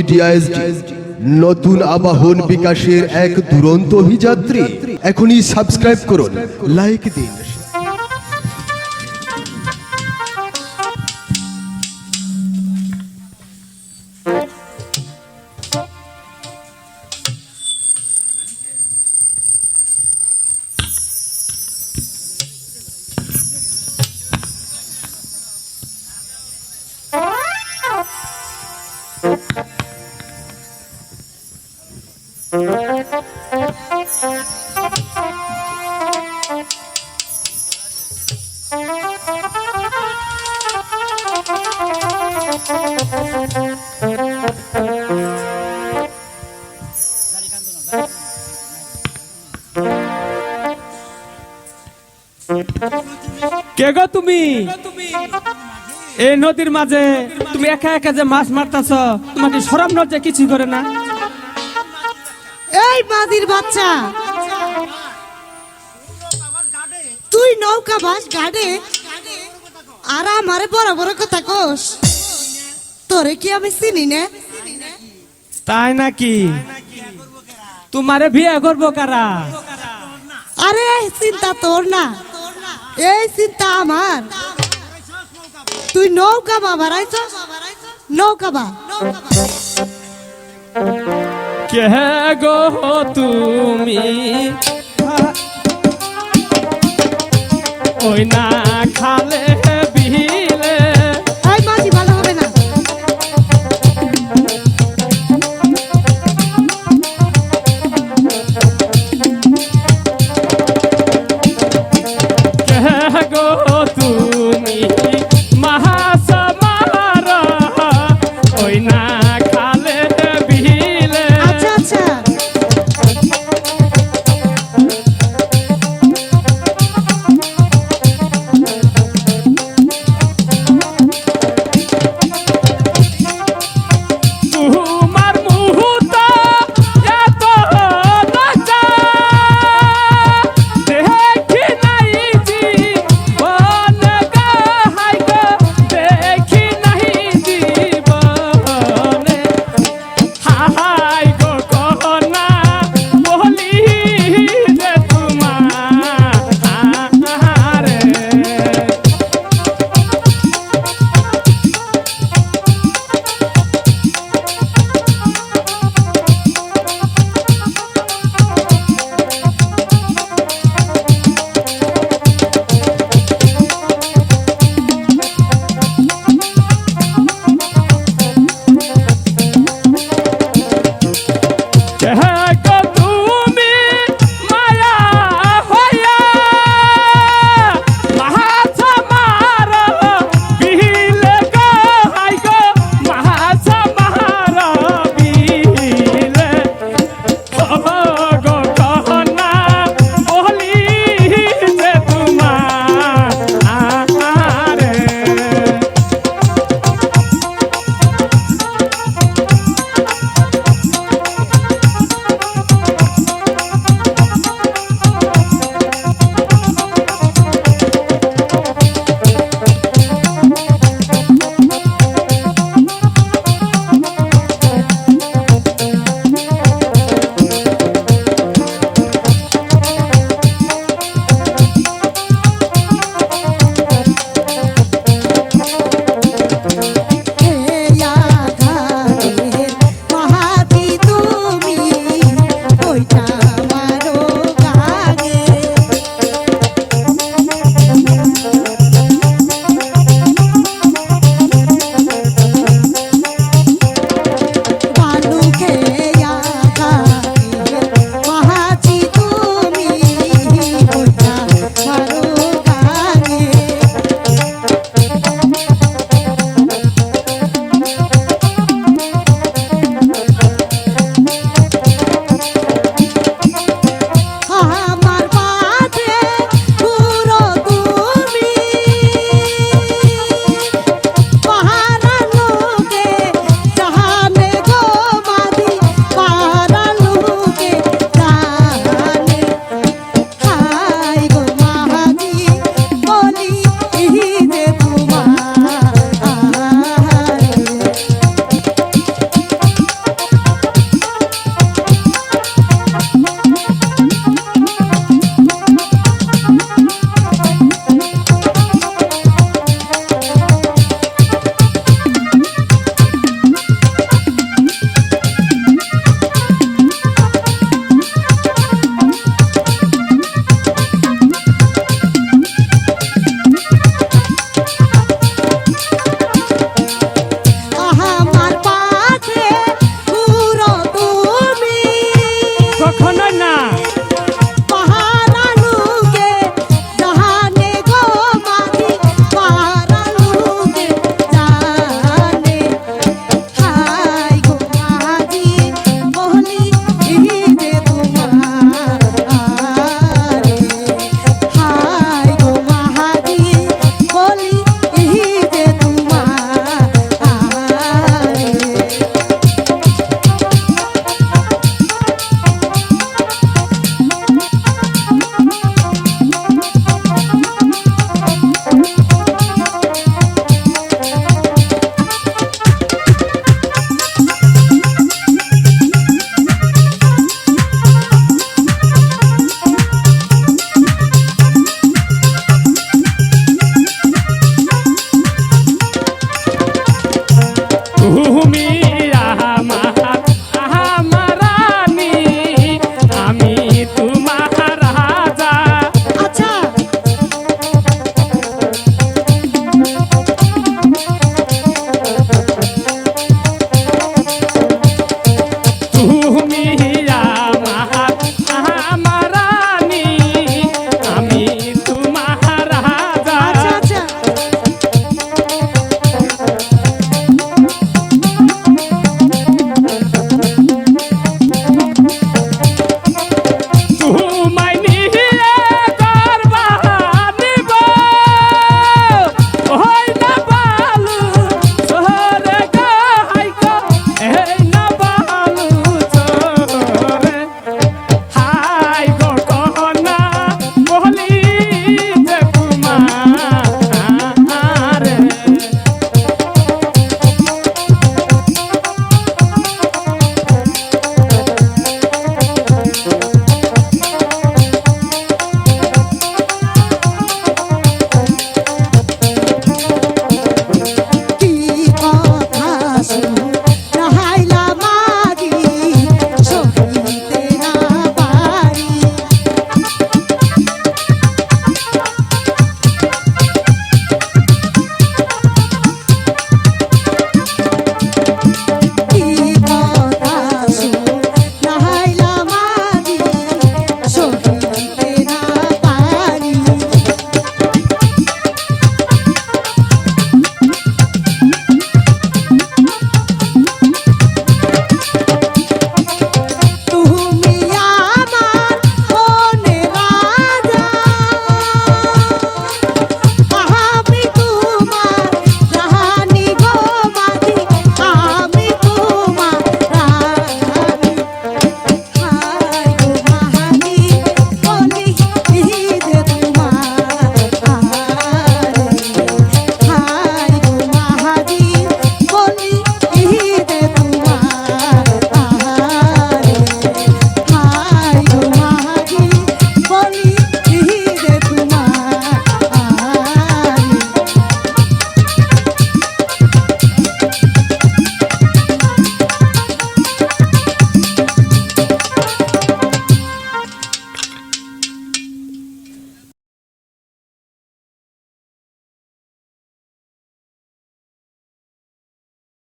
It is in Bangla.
প্রান্ত মিডিয়া এসডি নতুন আবাহন বিকাশের এক দুরন্ত অভিযাত্রী। এখনই সাবস্ক্রাইব করুন লাইক দিন কে গো তুমি? এই নদীর মাঝে তুমি একা একা যে মাছ মারতাছ, তোমাকে সরম লজ্জা কিছু করে না। এই মাদির বাচ্চা। তুই নৌকা বাস গাড়ে? আর আমারে বড় বড় কথা কোস। তোরে কি আমি চিনি না? তাই নাকি? তোমারে বিয়ে করব কারা? আরে এই চিন্তা তোর না। এই চিন্তা আমার। তুই নৌকা বা বাড়াইছ? নৌকা বা। কে গো তুমি? ওই না খালে